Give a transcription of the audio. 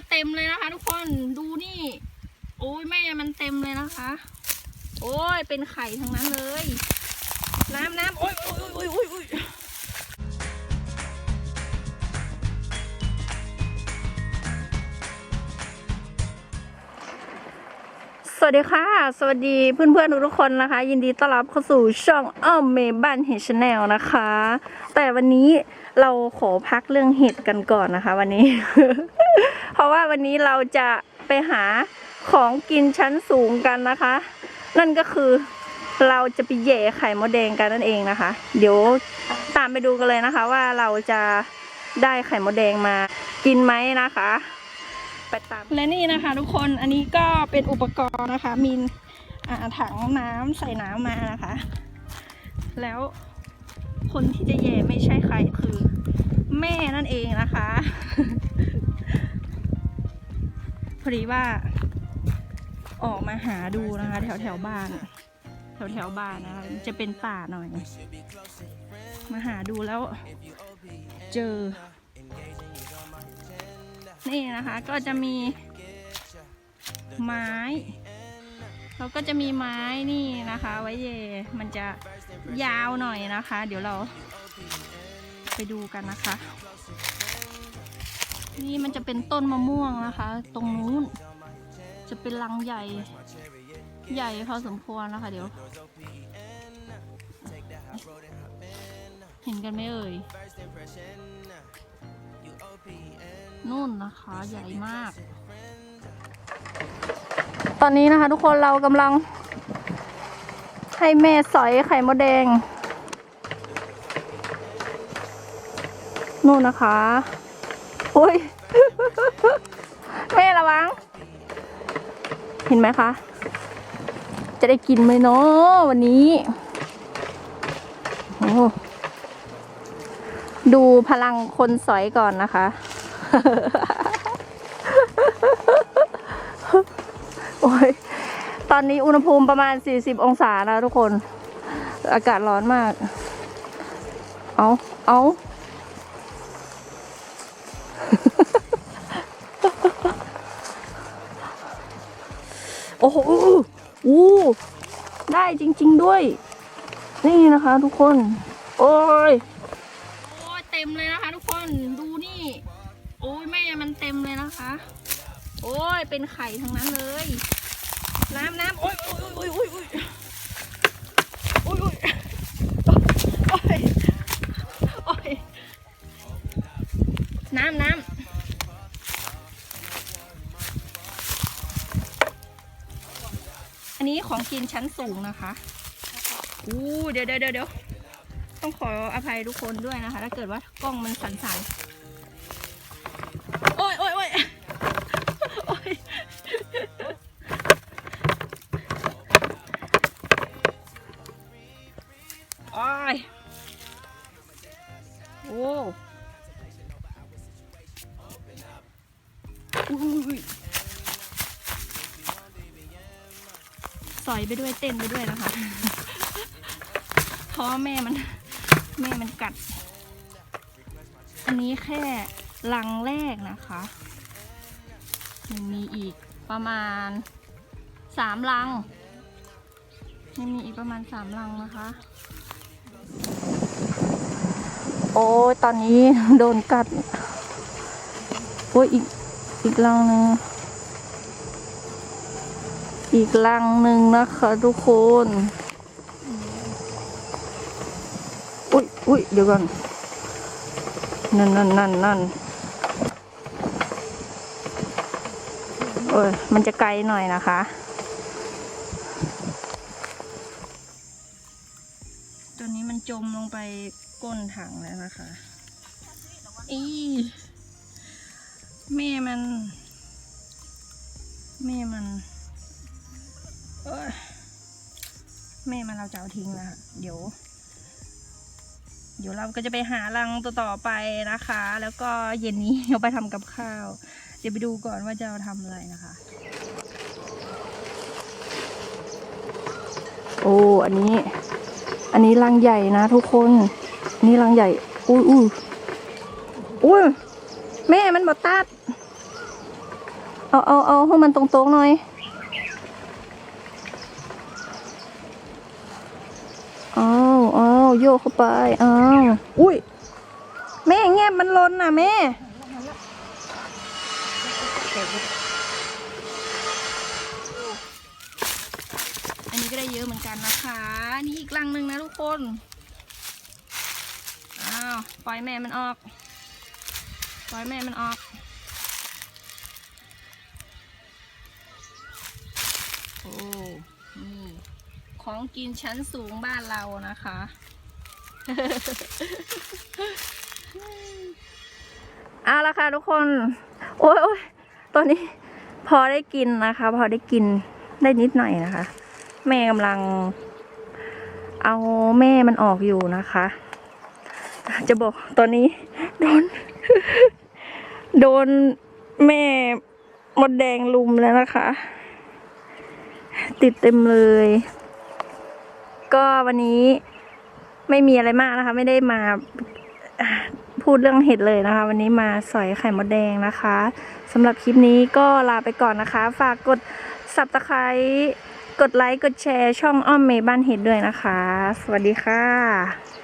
ยเต็มเลยนะคะ ทุกคนดูนี่ โอ้ยแม่มันเต็มเลยนะคะ โอ้ยเป็นไข่ทั้งนั้นเลย น้ำน้ำโอ้ยโอ้ยโอ้ยโอ้ยโอ้ยสวัสดีค่ะ สวัสดีเพื่อนๆทุกๆคนนะคะ ยินดีต้อนรับเข้าสู่ช่องอ้อมเมบ้านเห็ดชาแนลนะคะ แต่วันนี้เราขอพักเรื่องเห็ดกันก่อนนะคะ วันนี้ เพราะว่าวันนี้เราจะไปหาของกินชั้นสูงกันนะคะ นั่นก็คือเราจะไปแย่ไข่มดแดงกันนั่นเองนะคะ เดี๋ยวตามไปดูกันเลยนะคะ ว่าเราจะได้ไข่มดแดงมากินไหมนะคะไปตามและนี่นะคะ ทุกคนอันนี้ก็เป็นอุปกรณ์นะคะ มีอ่าถังน้ำใส่น้ำมานะคะ แล้วคนที่จะแย่ไม่ใช่ใครคือ แม่นั่นเองนะคะ พอดีว่า ออกมาหาดูนะคะ แถวแถวๆบ้าน แถวแถวๆบ้านนะคะจะเป็นป่าหน่อย มาหาดูแล้ว เจอ นี่นะคะก็จะมี ไม้ เราก็จะมีไม้นี่นะคะ ไว้เย มันจะยาวหน่อยนะคะ เดี๋ยวเราไปดูกันนะคะ นี่มันจะเป็นต้นมะม่วงนะคะ ตรงนู้น จะเป็นรังใหญ่ ใหญ่พอสมควรนะคะ เดี๋ยว เห็นกันไหมเอ่ยนู่นนะคะใหญ่มาก ตอนนี้นะคะ ทุกคนเรากำลัง ให้แม่สอยไข่มดแดง นู่นนะคะ อ้ยแม่ระวัง เห็นไหมคะ จะได้กินไหมเนาะวันนี้โอ้ดูพลังคนสอยก่อนนะคะ โอ้ย ตอนนี้อุณหภูมิประมาณ 40 องศานะทุกคน อากาศร้อนมาก เอา เอา โอ้โหอู้ได้จริง ๆด้วย นี่นะคะทุกคน โอ้ยโอ้ยเต็มเลยนะคะ ทุกคนดูนี่ โอ้ยแม่มันเต็มเลยนะคะ โอ้ยเป็นไข่ทั้งนั้นเลย น้ำน้ำโอ้ยโอ้ยโอ้ยโอ้ย ของกินชั้นสูงนะคะอู้เดี๋ยวเดี๋ยวเดี๋ยวต้องขออภัยทุกคนด้วยนะคะ ถ้าเกิดว่ากล้องมันสั่นๆ โอ้ยโอ้ยโอ้ยโอ้ยโอ้ยโอ้อุ้ย อยไปด้วยเต้นไปด้วยนะคะ เพราะว่าแม่มันแม่มันกัด อันนี้แค่ลังแรกนะคะยังมีอีกประมาณสามลังยังมีอีกประมาณสามลังนะคะ โอ้ยตอนนี้โดนกัดโอ้ยอีกอีกลังหนึ่ง อีกลังหนึ่งนะคะทุกคน อุ้ยอุ้ยเดี๋ยวก่อนนั่นนั่นนั่นนั่นโอ้ยมันจะไกลหน่อยนะคะ ตัวนี้มันจมลงไปก้นถังแล้วนะคะอีแม่มัน แม่มัน แม่มันเราจะเอาทิ้งแล้วค่ะเดี๋ยว เดี๋ยวเราก็จะไปหารังตัวต่อไปนะคะ แล้วก็เย็นนี้เราไปทำกับข้าว เดี๋ยวไปดูก่อนว่าจะเอาทำอะไรนะคะ โอ้อันนี้ อันนี้รังใหญ่นะทุกคนนนี้รังใหญ่ อุ้ยอุ้ยอุ้ยแม่มันบอตัด เอาเอาเอาให้มันตรงๆหน่อย อ้าวอ้าว โยกเข้าไปอ้าวอุ้ยแม่แงบมันหลนน่ะแม่อันนี้ก็ได้เยอะเหมือนกันนะคะ นี่อีกลังหนึ่งนะทุกคนอ้าวปล่อยแม่มันออก ปล่อยแม่มันออกโอ้นี่ของกินชั้นสูงบ้านเรานะคะ เอาละค่ะทุกคน โอ้ยโอ้ยตอนนี้พอได้กินนะคะ พอได้กินได้นิดหน่อยนะคะ แม่กำลัง เอาแม่มันออกอยู่นะคะ จะบอกตอนนี้ โดน โดนแม่มดแดงลุมแล้วนะคะ ติดเต็มเลย ก็วันนี้ ไม่มีอะไรมากนะคะ ไม่ได้มาพูดเรื่องเห็ดเลยนะคะ วันนี้มาสอยไข่มดแดงนะคะสำหรับคลิปนี้ก็ลาไปก่อนนะคะ ฝากกดสับตะไคร้กดไลค์ กดแชร์ช่องอ้อมเมย์บ้านเห็ดด้วยนะคะ สวัสดีค่ะ